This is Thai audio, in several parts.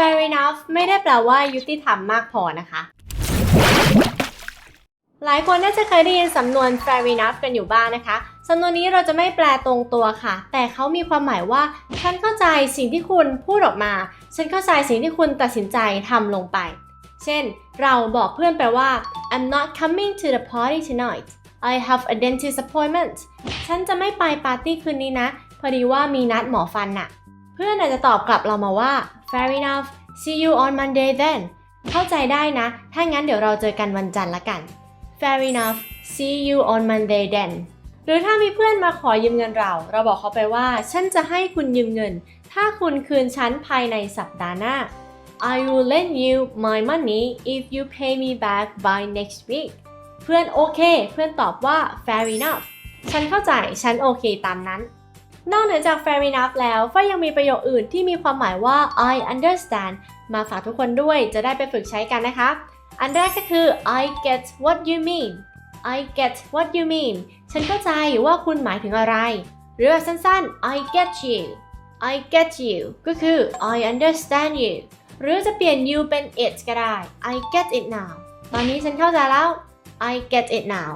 fair enough ไม่ได้แปลว่ายุติธรรมมากพอนะคะ หลายคนน่าจะเคยได้ยินสำนวน fair enough กันอยู่บ้างนะคะสำนวนนี้เราจะไม่แปลตรงตัวค่ะ แต่เขามีความหมายว่า ฉันเข้าใจสิ่งที่คุณพูดออกมา ฉันเข้าใจสิ่งที่คุณตัดสินใจทำลงไป เช่น เราบอกเพื่อนไปว่า I'm not coming to the party tonight I have a dentist appointment ฉันจะไม่ไปปาร์ตี้คืนนี้นะ พอดีว่ามีนัดหมอฟันน่ะ เพื่อนอาจจะตอบกลับเรามาว่า fair enough see you on Monday then เข้าใจได้นะ ถ้างั้นเดี๋ยวเราเจอกันวันจันทร์ละกัน fair enough see you on Monday then หรือถ้ามีเพื่อนมาขอยืมเงินเรา เราบอกเขาไปว่า ฉันจะให้คุณยืมเงิน ถ้าคุณคืนฉันภายในสัปดาห์หน้า I will lend you my money if you pay me back by next week เพื่อนโอเค เพื่อนตอบว่า fair enough ฉันเข้าใจ ฉันโอเคตามนั้น นอกเหนือจาก fair enough แล้วฝ้ายยังมีประโยคอื่นที่มีความหมายว่า I understand มาฝากทุกคนด้วยจะได้ไปฝึกใช้กันนะคะ อันแรกก็คือ I get what you mean I get what you mean ฉันเข้าใจว่าคุณหมายถึงอะไร หรือสั้นๆ I get you I get you ก็คือ I understand you หรือจะเปลี่ยน you เป็น it ก็ได้ I get it now ตอนนี้ฉันเข้าใจแล้ว I get it now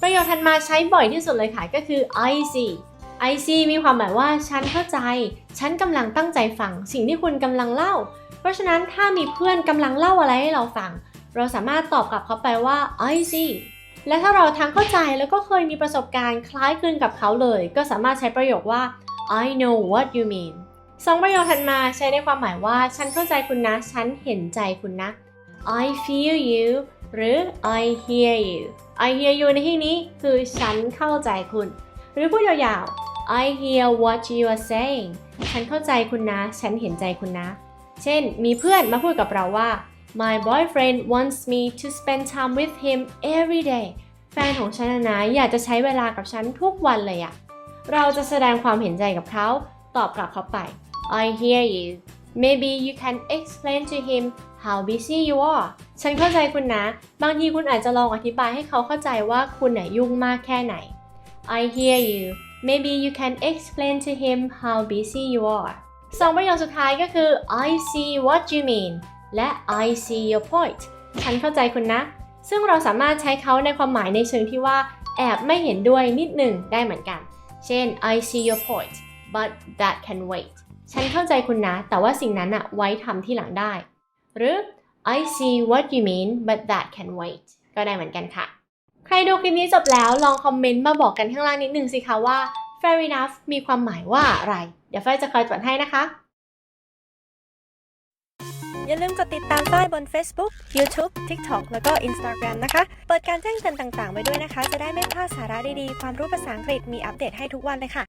ประโยคถัดมาใช้บ่อยที่สุดเลยค่ะก็คือ I see I see มีความหมายว่าฉันเข้าใจ ฉันกำลังตั้งใจฟังสิ่งที่คุณกำลังเล่า เพราะฉะนั้นถ้ามีเพื่อนกำลังเล่าอะไรให้เราฟัง เราสามารถตอบกลับเขาไปว่า I see และถ้าเราทั้งเข้าใจแล้วก็เคยมีประสบการณ์คล้ายคลึงกับเขาเลย ก็สามารถใช้ประโยคว่า I know what you mean สองประโยคถัดมาใช้ในความหมายว่า ฉันเข้าใจคุณนะ ฉันเห็นใจคุณนะ I feel you หรือ I hear you I hear you ในที่นี้คือฉันเข้าใจคุณ หรือพูดยาวๆ I hear what you are saying ฉันเข้าใจคุณนะ ฉันเห็นใจคุณนะ เช่น มีเพื่อนมาพูดกับเราว่า My boyfriend wants me to spend time with him every day แฟนของฉันนะอยากจะใช้เวลากับฉันทุกวันเลยอะเราจะแสดงความเห็นใจกับเขา ตอบกลับเขาไป I hear you maybe you can explain to him how busy you are ฉันเข้าใจคุณนะ บางทีคุณอาจจะลองอธิบายให้เขาเข้าใจว่าคุณน่ะยุ่งมากแค่ไหน I hear you maybe you can explain to him how busy you are สองประโยคสุดท้ายก็คือ I see what you mean และ I see your point ฉันเข้าใจคุณนะ ซึ่งเราสามารถใช้เขาในความหมายในเชิงที่ว่า แอบไม่เห็นด้วยนิดหนึ่งได้เหมือนกัน เช่น I see your point but that can wait ฉันเข้าใจคุณนะ แต่ว่าสิ่งนั้นอะไว้ทำที่หลังได้ หรือ I see what you mean but that can wait ก็ได้เหมือนกันค่ะ ใครดูคลิปนี้จบแล้วลองคอมเมนต์มาบอกกันข้างล่างนิดนึงสิคะว่า fair enough มีความหมายว่าอะไร เดี๋ยวฝ้ายจะคอยตรวจให้นะคะ อย่าลืมกดติดตามฝ้ายบน Facebook, YouTube, TikTok แล้วก็ Instagram นะคะ เปิดการแจ้งเตือนต่างๆ ไว้ด้วยนะคะ จะได้ไม่พลาดสาระดีๆ ความรู้ภาษาอังกฤษมีอัปเดตให้ทุกวันเลยค่ะ